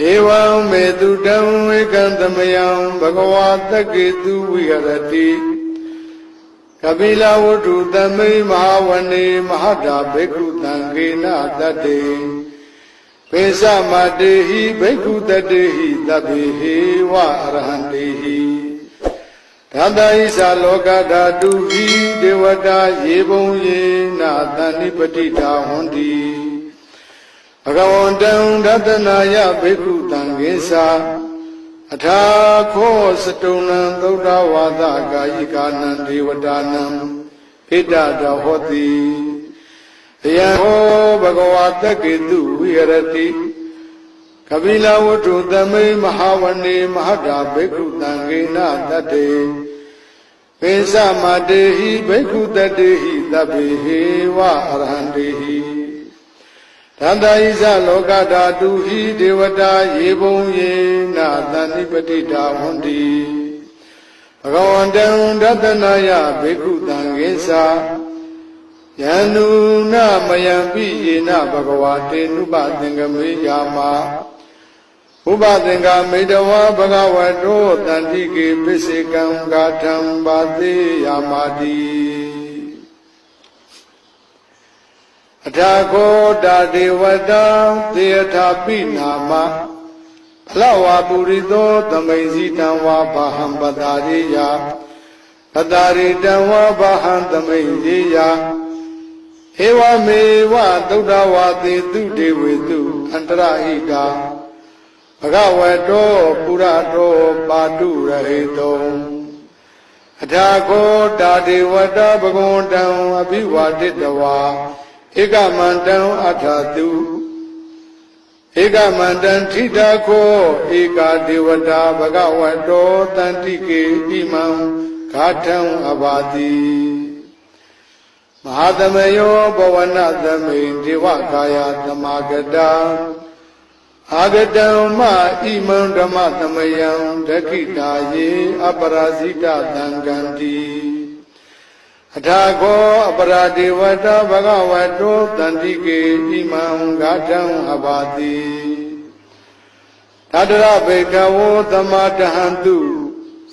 ဧဝံမေတုတံဝေကံသမယံဘဂဝါတက္ကေတုဝိဟရတိကပိလဝတ္ထုသမိမဟာဝနေမဟာတာဘေကုတံခေနတတ္တေပေသမတေဟိဘေကုတတေဟိတဗ္ဗေဟေဝအရဟံတေဟိဓာတဣသလောကဓာတုဟိဒေဝတာယေဘုံယေနာတဏိပတိတာဟွန်တိ ဘဂဝန္တံဒသနာယဘေကုတံခေသာအထာခောစတုံနံသုဒ္ဓဝါဒကာယိကာနံဒေဝတာနံဣဒတဟောတိယံဟောဘဂဝါတက္ကေတုဝိဟရတိကပိလဝတ္ထုသမိမဟာဝနေမဟာတာဘေကုတံခေနတတ္တေပိသမတေဟိဘေကုတတေဟိသဗ္ဗေဟေဝအရဟံတေဟိ သန္တာဣဇလောကဓာတုဟိဒေဝတာယေဘုံယေနာသန္တိပတိတာဝန္တိဘဂဝန္တံဒသနာယဘေကုတံခေသာယန္နုနမယံပိယေနဘဂဝါတေနုပသင်္ကမေယာမဥပသင်္ကမေတဝါဘဂဝတောတန္တိကေပစ္စေကံဂါထံပါတိယာမာတိ အထာခောတာဒေဝတာသေယထာပိနာမဖလဝါပုရိသောသမိန်စီတံဝါဘာဟံပတာရိယပတာရိတံဝါဘာဟံသမိန်ရိယဧဝမေဝသုဒ္ဓဝါသေတုဒေဝေတုအန္တရဟိတာဘဂဝတောပုရတောပါတုရဟိတောအထာခောတာဒေဝတာဘဂဝန္တံအဘိဝါတိတဝါ ဧကမန္တံအထာတုဧကမန္တံထိတာခောဧကာဒေဝတာဘဂဝတောတန္တိကေဣမံဂါထံအဘာတိမဟာသမယောဘဝနသမိန်ဒေဝကာယသမာဂတံအာဂတံမဣမံဓမ္မသမယံဒခိတာယေအပရာဇိတသံဃန္တိ အထာခောအပရာဒေဝတာဘဂဝတောတန္တိကေဣမံဂါထံအဘာတိသတ္တရဘေကဝောသမတဟံတု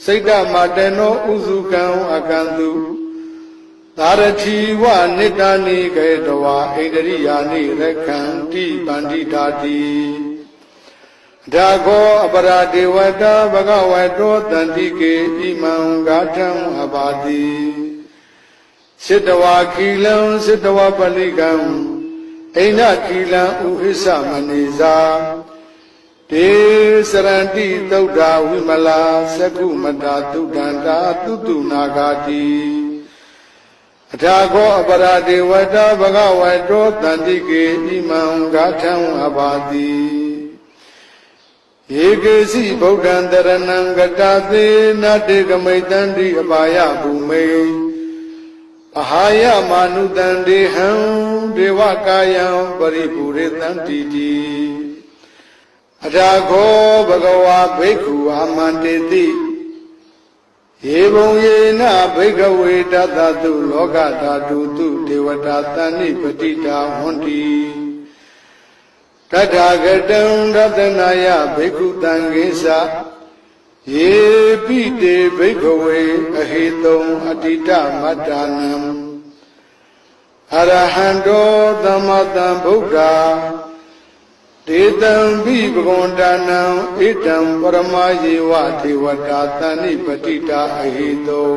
စိတ်တမတေနောဥစုကံအကံတုသာရတိဝနိတ္တနိကေတဝါဣန္ဒရိယာနိရခန္တိပန္တိတာတိဒါခောအပရာဒေဝတာဘဂဝတောတန္တိကေဣမံဂါထံအဘာတိ စိတဝါခီလံစိတဝါပလိကံအိန္ဒခီလံဥဟိသမနေဇာတေစရန္တိသုဒ္ဓဝိမလာသကုမတာသုဒ္ဓန္တာတုတုနာဂာတိအထာခောအပရာဒေဝတာဘဂဝတောတန္တိကေဣမံဂါထံအဘာတိဧကေစီဗုဒ္ဓံတရဏံဂတသေနတေကမိတန္တိအပါယဘူမေ အဟာယမာနုတံဒေဟံဒေဝကာယံပရိပူရေတံတိတိအထာခောဘဂဝါဘိက္ခုအာမန္တေတိယေဘုံယေနဘိကဝေတသတုလောကဓာတုတုဒေဝတာတဏိပတိတာဟွန်တိတထာဂတံရတနာယဘိက္ခုတံခေသ ယေပိတေဘိကဝေအဟိတုံအတိတမတ္တာနံအရဟံတောသမတံဗုဒ္ဓဒေတံပိဘဂဝန္တနံဣတံပရမယေဝဒေဝတာတဏိပတိတာအဟိတုံ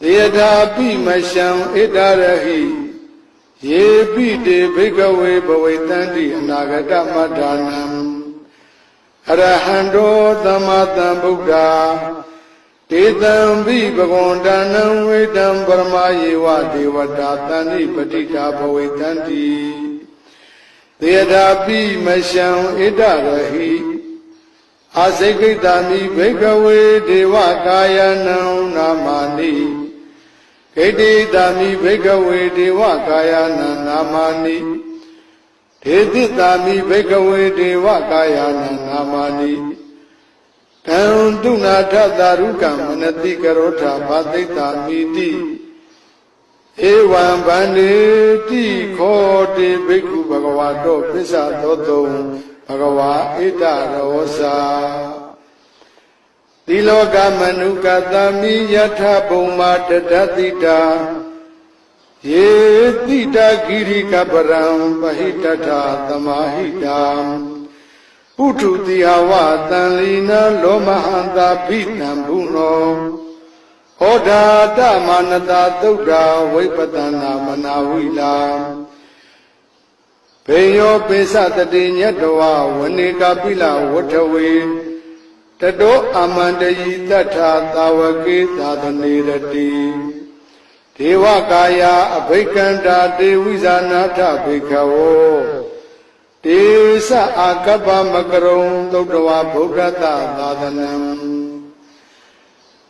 တေယထာပိမရှံဣတရဟိယေပိတေဘိကဝေဘဝေတန္တိအနာဂတမတ္တာနံ အရဟံတောသမတံဗုဒ္ဓတေတံပိဘဂဝန္တနံဝေတံပရမယေဝဒေဝတာတဏိပတိတာဘဝေတန္တိသေတာပိမရှံဣဒရဟိအာစိကိတာမိဘေကဝေဒေဝကာယနံနာမာနိဂိတိတာမိဘေကဝေဒေဝကာယနံနာမာနိ ဒေတိတာမိဘေကဝေဒေဝကာယနံနာမာနိတံတုနာထသာရုကံမနတိကရောထဘာသိတာမိတိဧဝံဗန္တိတိခောတိဘိက္ခုဘဂဝါတောပစ္ဆသောတုံဘဂဝါဣတရောစာတိလောကမနုကတမိယထဘုံမာတတတိတာ ယေတိတဂိရိကပရံပဟိတထသမာဟိတံပုထုတိယဝတံလီနာလောမဟန္တာဘိနံဘုနောဟောဒာတမနတာသုဒ္ဓဝိပတနာမနာဝိလာဘေယောပိစတတိညတဝဝနေကပိလဝထဝေတတောအမန္တယိတထသာဝကေသာသနေရတိ ဒေဝကာယအဘိက္ခန္တာတေဝိဇာနာထဘိက္ခဝောတေသအာကပ္ပမကရုံသုတ္တဝဗုဒ္ဓတသာသနံ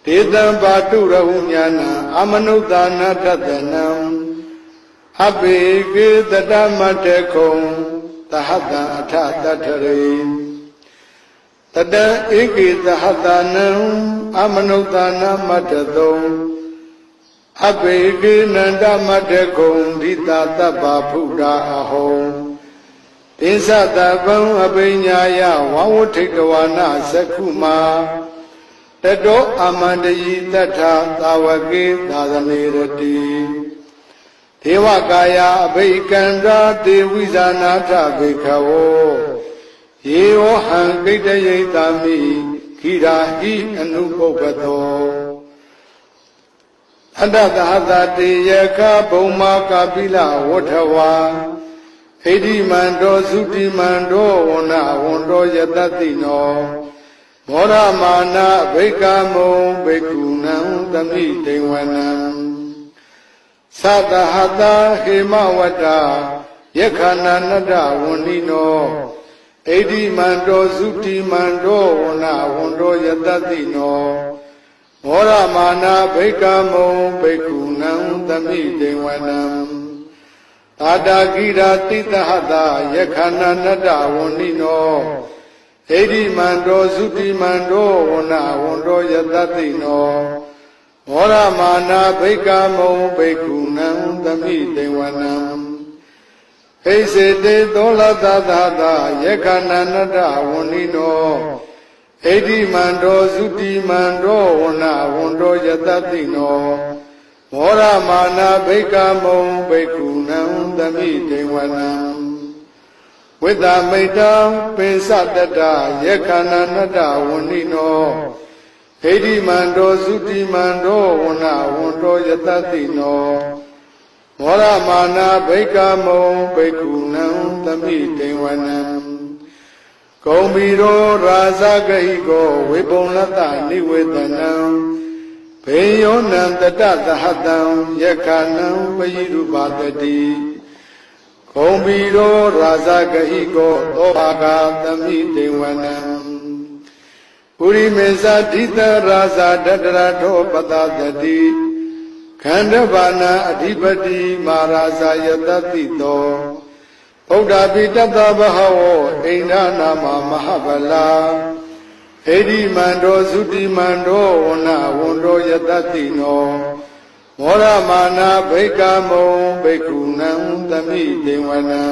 ဒေတံပါတုရဟုညာနံအမနုဿာနာတတနံအပိကေတတမတေခုံသဟတံအထတထရေတတံဧကေသဟတနံအမနုဿာနာမတတော အပိကေနန္ဒမတေခုံဒိတာတပ္ပဖုဒာအဟောပိသတဗံအပိညာယဝဝဋ္ဌိတဝါနသက္ခုမာတတောအမန္တယိတထသာဝကေသာသနေရတိဒေဝကာယအဘိကန္တာတေဝိဇာနာထဘေခဝောယေဝဟံကိတယိတာမိခိရာဟိအနုပုပ္ပတော အတ္တသဟတတေယခဘုံမာကာပိလဝဋ္ဌဝါဣတိမန္တောသုတိမန္တောဝဏဝန္တောယတတိနောမောရမာနာဘိကမုံဘိက္ခုနံသမိတေဝနံသတဟတာဟေမဝတ္တယခဏနတ္တဝန္နိနောဣတိမန္တောသုတိမန္တောဝဏဝန္တောယတတိနော မောရမာနာဘိကမုံဘိက္ခုနံသမိတေဝနံသာတာကိရာတိတဟတာယခဏနတ္တဝန္နိနောဣတိမန္တောသုတိမန္တောဝဏဝန္တောယတတိနောမောရမာနာဘိကမုံဘိက္ခုနံသမိတေဝနံဟိစေတေသောလသသာတာယခဏနတ္တဝန္နိနော ဣတိမန္တောသုတိမန္တောဝဏဝန္တောယတတိနောမောရမာနာဘိကမုံဘိက္ခုနံသမိတေဝနံဝိတ္တမိတံပိစတတယခဏနတဝဏိနောဣတိမန္တောသုတိမန္တောဝဏဝန္တောယတတိနောမောရမာနာဘိကမုံဘိက္ခုနံသမိတေဝနံ ဂုံဘီရောရာဇဂဟိကောဝေပုံလတ္တနိဝေဒနံဘေယောနံတတသဟတံယခဏံပယိရုပါတတိဂုံဘီရောရာဇဂဟိကောသောဘာဂသမိတေဝနံပုရိမေဇဒိတရာဇတတရထောပတတတိခန္ဓဘာနာအဓိပတိမာရာဇယတတိတော ဗုဒ္ဓပိတတဘဟဝောအိန္ဒနာမမဟာဗလာဣတိမန္တောသုတိမန္တောဝဏဝန္တောယတတိနောမောရမာနာဘိကမုံဘိက္ခုနံသမိတေဝနံ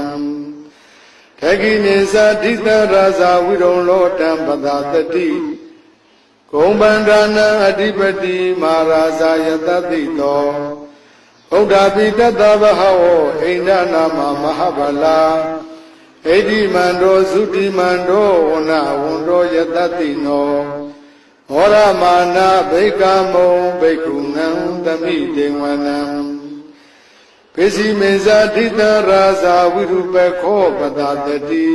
ထကိနိသဒိတရာဇဝိရုံလောတံပဒတတိဂုံဗန္ဒနာအဓိပတိမာရာဇာယတတိတော ဗုဒ္ဓပိတတဘဟဝောအိန္ဒနာမမဟာဗလာဣတိမန္တောသုတိမန္တောဝဏဝန္တောယတတိနောမောရမာနာဘိကမုံဘိက္ခုနံသမိတေဝနံပိစီမေဇာတိတရာဇာဝိရုပခောပတတတိ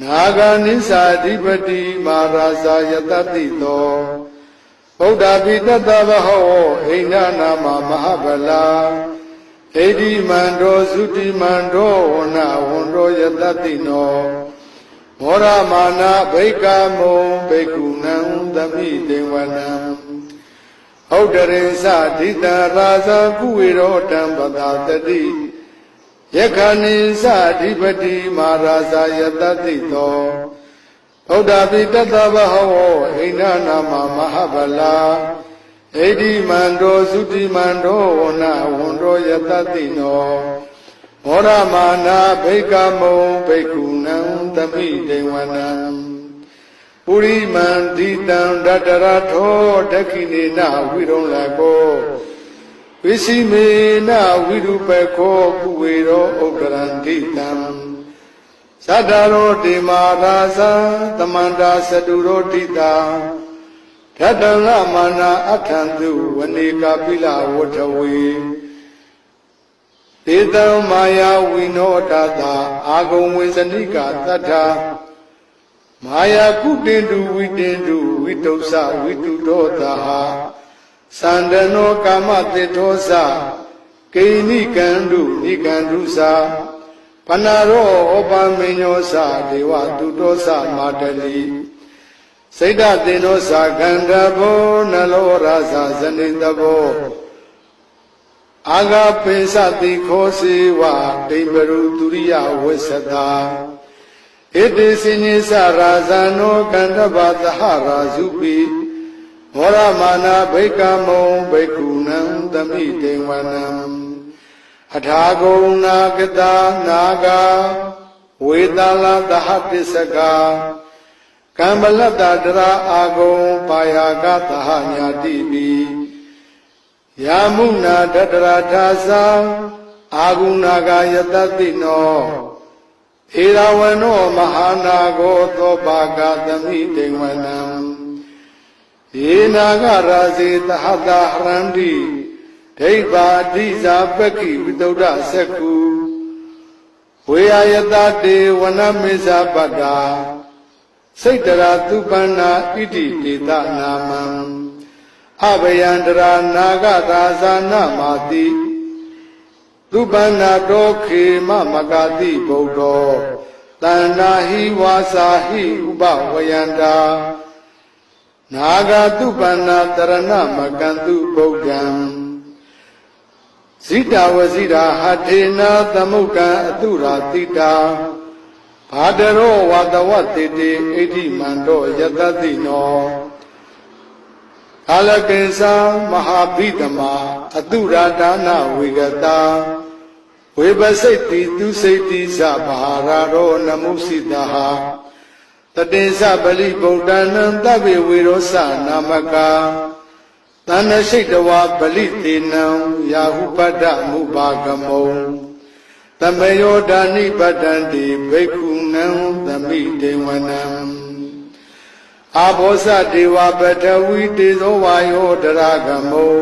နာဂာနိသာဓိပတိမာရာဇာယတတိတော ဗုဒ္ဓပိတတဘဟောအိန္ဒနာမမဟာဗလာဣတိမန္တောသုတိမန္တောဝဏဝန္တောယတတိနောမောရမာနာဘိကမုံဘိက္ခုနံသမိတေဝနံဟုတ်တရေသဒိတရာဇကုဝေရောတံပတာတတိယခဏိသအဓိပတိမာရာဇာယတတိတော ဗုဒ္ဓပိတတဘဟဝောအိန္ဒနာမမဟာဗလာဣတိမန္တောသုတိမန္တောဝဏဝန္တောယတတိနောမောရမာနာဘိကမုံဘိက္ခုနံသမိတေဝနံပုရိမန္တိတံတတရထောဒက္ခိနေနဝိရုံလကောဝိစီမေနဝိရုပခောကုဝေရောဥဒ္ဒရန္တိတံ သတ္တရောတိမာရာဇံသမန္တာသတုရောတိတာထတံငမာနာအထံသူဝနေကပိလဝထဝေတေတံမာယာဝိနောတတာအာဂုံဝေဇနိကသတ္ထာမာယာကုတင်တုဝိတင်တုဝိတုစဝိတုတောတာဟသန္တနောကာမတေထောစကိဏိကံတုနိကံတုစာ ပနာရောဩပမေညောစဒေဝတုတောစမာတလိစိတ်တတေနောစခန္ဓဘောနလောရာဇဇနိတဘောအာဂပိစတိခောစေဝဒိဗရုဒုရိယဝိသတာဣတိစဉ္ညစရာဇာနောကန္တဗသဟရာဇုပိမောရမာနာဘိကမုံဘိက္ခုနံသမိတေဝနံ အထာဂုဏနာကတာနာဂဝေတလသဟတစ္စကကမ္မလတ္တတရာအာဂုံပါယာကသဟညာတိပိယာမုနာတတရာထာသံအာဂုဏာကယတတိနောဧရဝနောမဟာနာဂောသောပါကသမိတေဝနံယေနာဂရာဇေသဟတာဟရန္တိ ဒိဗ္ဗာတိဇာပက္ခိဝိတုဒ္ဓသက္ခုဝေယယတတေဝနမေဇပတ္တာစိတ်တရာသူပန္နာဣတိတေတနာမံအဘယန္တရာနာဂသာဇာနမာတိသူပန္နာတောခေမမဂတိဗုဒ္ဓောတဏ္ဍာဟိဝါစာဟိဥပဝယန္တာနာဂတုပန္နာတရဏမကံတုဗုဒ္ဓံ ဇိတဝဇိရာဟထေနာသမုဒ္ဒံအတုရာတိတာဘာဒရောဝတဝတေတေဣတိမန္တောယတတိနောကာလကိဉ္စာမဟာဘိဓမာအတုရာဒါနဝေကတာဝေပစိတ်တိသူစိတ်တိသဘာရာရောနမုစိတဟာတတေသပလိဗုဒ္ဓနံတဗ္ဗေဝေရောသနာမကာ တဏ္ဍရှိတဝါပလိတေနံယာဟုပတ္တမုပါကမုံတမယောဒာနိပတ္တံတိဘိက္ခုနံသမိတေဝနံအာဘောဇဒေဝပထဝီတေဇောဝါယောတရကမုံ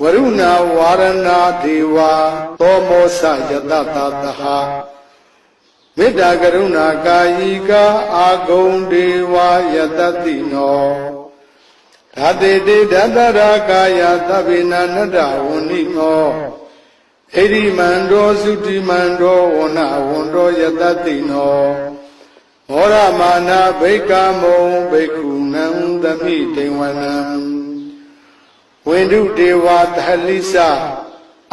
ဝရုဏဝါရဏဒေဝသောမောစယတတတဟမေတ္တာကရုဏာကာယိကအာဂုံဒေဝယတတိနော ဓာတေတေဓတရာကာယသဗ္ဗေနနတ္တဝဏိနောဣရိမန္တောသုတိမန္တောဝနဝန္တောယတတိနောမောရမာနာဘိကမုံဘိက္ခုနံသမိတေဝနံဝိန္ဒုဒေဝသဟလိစ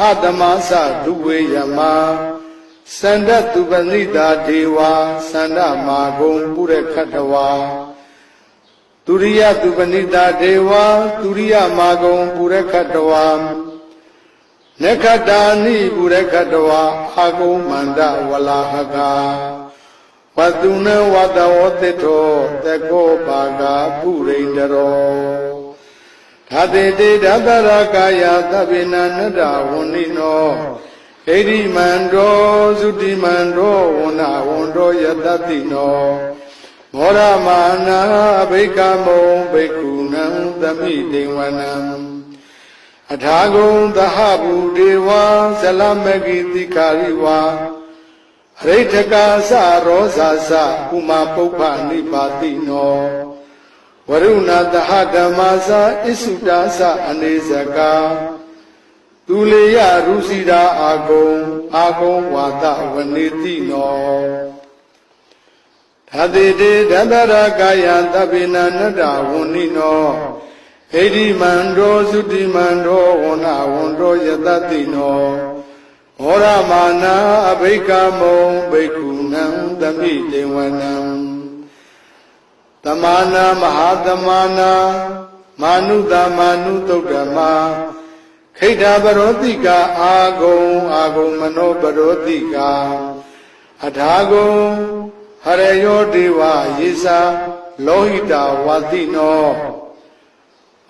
အတမသဒုဝေယမစန္ဒတုပနိတာဒေဝစန္ဒမာဂုံပုရခတဝါ သူရိယသူပဏိတာဒေဝသူရိယမာဂုံပုရခတဝါနခတာနိပုရခတဝါအာဂုံမန္တဝလာဟကာဝတုနဝတဝတိတောတကောပါကပုရိန္ဒရောသာတေတေဓတရကာယသဗ္ဗေနနတ္တဝဏိနောဣရိမန္တောသုတိမန္တောဝဏဝန္တောယတတိနော မောရမာနာဘိကမုံဘိက္ခုနံသမိတေဝနံအထာဂုံသဟဘူဒေဝဇလမဂိတိခာရိဝါအရိဋ္ဌကာသရောဇာသဥမာပုပ္ပနိပါတိနောဝရုဏသဟဓမ္မာသဣစုတာသအနေဇကာသူလေယရုစီတာအာဂုံအာဂုံဝါဒဝနေတိနော ဓာတိတေဓတရကာယသဗ္ဗေနနတ္တဝဏိနောဣတိမန္တောသုတိမန္တောဝဏဝန္တောယတတိနောမောရမာနာအဘိကမုံဘိက္ခုနံသမိတေဝနံတမာနာမဟာတမာနာမာနုတမာနုတုတ်ဓမ္မာကခိတပရောတိကအာဂုံအာဂုံမနောပရောတိကအထာဂုံ ဟရယောဒေဝယေစာလောဟိတဝါတိနော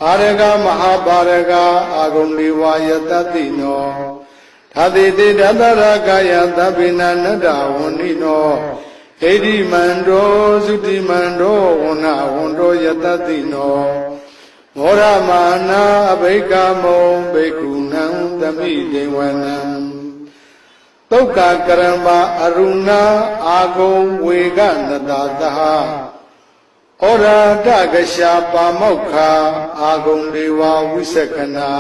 အာရကမဟာပါရကအာဂုံဒေဝယတတိနောသာတိတေတတရကယသဗ္ဗိနနတ္တဝန္နိနောဣတိမန္တောသုတိမန္တောဝဏဝန္တောယတတိနောမောရမာနာအဘိကမောဘိက္ခုနံသမိဒေဝနံ သုက္ကကရမအရုဏအာဂုံဝေကနတသဟဩရာတကရှာပါမောက္ခအာဂုံဒေဝဝိသကနာ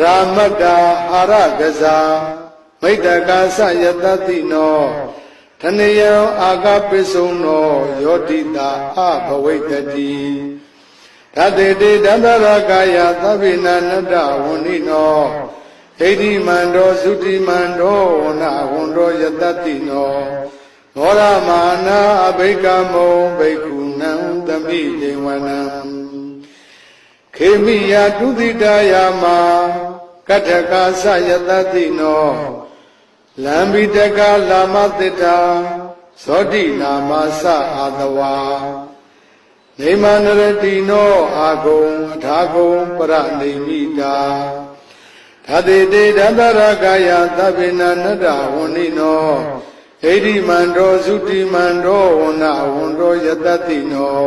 ရာမတ္တာအာရကစားမိတ္တကာသယတတိနောတဏယံအာဂပိစုံနောယောတိတာအဘဝိတတိသတေတိတန္တရကာယသဗ္ဗိနာနတ္တဝန္နိ နောဣတိမန္တောသုတိမန္တောဝနဝန္တောယတတိနောမောရမာနာအဘိကမောဘိက္ခုနံသမိဒေဝနံခေမိယတုတိတယာမကတ္ထကာသယတတိနောလံဘိတကလာမသစ္တာဇောတိနာမသအာတဝါနေမနရတိနောအာဂုံအထာဂုံပရနေမိတာ သတိတေတတရကာယသဗ္ဗေနနတ္တဝန္နိနောဣတိမန္တောသုတိမန္တောဝနဝန္တောယတတိနော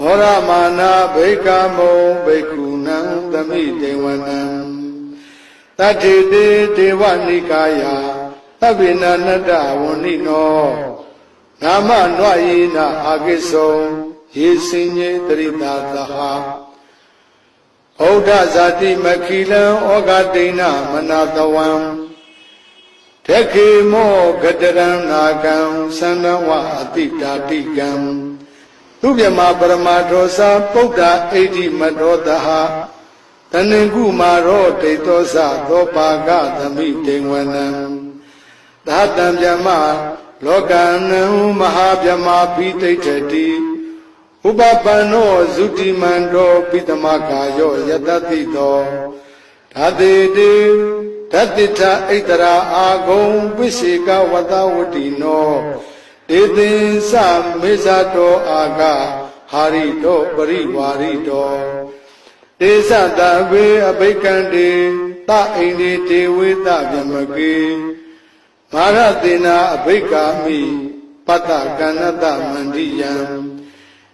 မောရမာနာဘိကမောဘိက္ခုနံသမိတေဝနံတတိတေဒေဝနိကာယသဗ္ဗေနနတ္တဝန္နိနောနာမနွယေနအာကိသောယေစင်ညေတရိတာသဟာ ဩဒဇာတိမခိလံဩဃတိဏမနာတဝံတခေမောဂတရံနာကံသန္တဝအတိတာတိကံသူမြမပရမထောစာပုဒ္ဓအိဋ္ဌိမတောတဟတဏင်ကုမာရောဒိဋ္ဌောသသောပါကသမိတေဝနံသာတံမြမလောကနံမဟာမြမပိဋိဋ္ဌတိ ဥပပန္နောဇုတိမန္တောပိတမကာယောယတတိတောဓာတိတေဓတ္တိထဣတရာအာဂုံပိစေကဝတဝတိနောဒေသင်္စမေဇတောအာကဟာရိတောပရိဝါရိတောတေသတဝေအဘိကံတေတအိန္ဒီတေဝေတဗျမကေမာရတေနာအဘိကာမိပတ္တကဏ္ဍတမန္တိယံ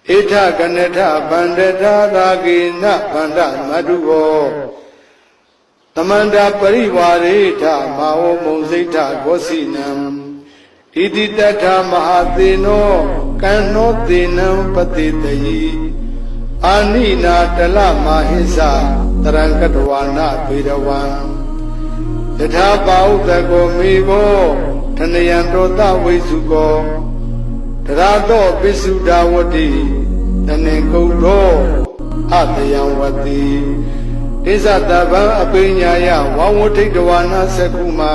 ဣထကနထဗန္ဒထာရာဂေနဗန္ဒမတုဘောသမန္တာပရိဝါရေထမာဝမုံစိတ်ထကောစီနံဣတိတထမဟာသေနောကံနောသေနံပတိတယိအာနိနာတလမဟိသတရံကတဝါနာပေရဝံယထာပါဥတကောမေဘောထနယံတောတဝိစုကော တရာတော့ပိစုဒာဝတိတနေကုတ်တော်အတယံဝတိဣဇတဗံအပိညာယဝံဝဋိတဝါနာသကုမာ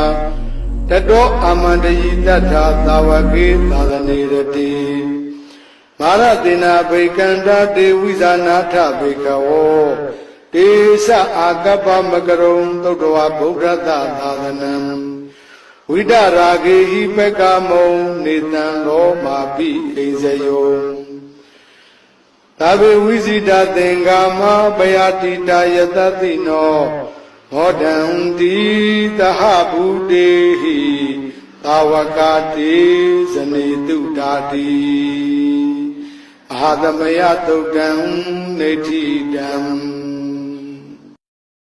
တတောအာမန္တယိတ္ထာသာဝကေသာသနေရတိမာရတိနာဘိကန္တာတေဝိဇာနာထဘေကဝောတေသအာကပ္ပမကရုံသုတ္တဝဗုဒ္ဓသာသာသနံ ဝိဒရာဂေဟိပကမုံနေတံလောမာပိအိဇယောသဗ္ဗေဝိဇိတာသင်္ကာမပယတိတာယတတိနောဘောဓံတိသဟဗုတေဟိသာဝကတိဇနေတုတာတိအာသမယတုတ်တံနေတိတံ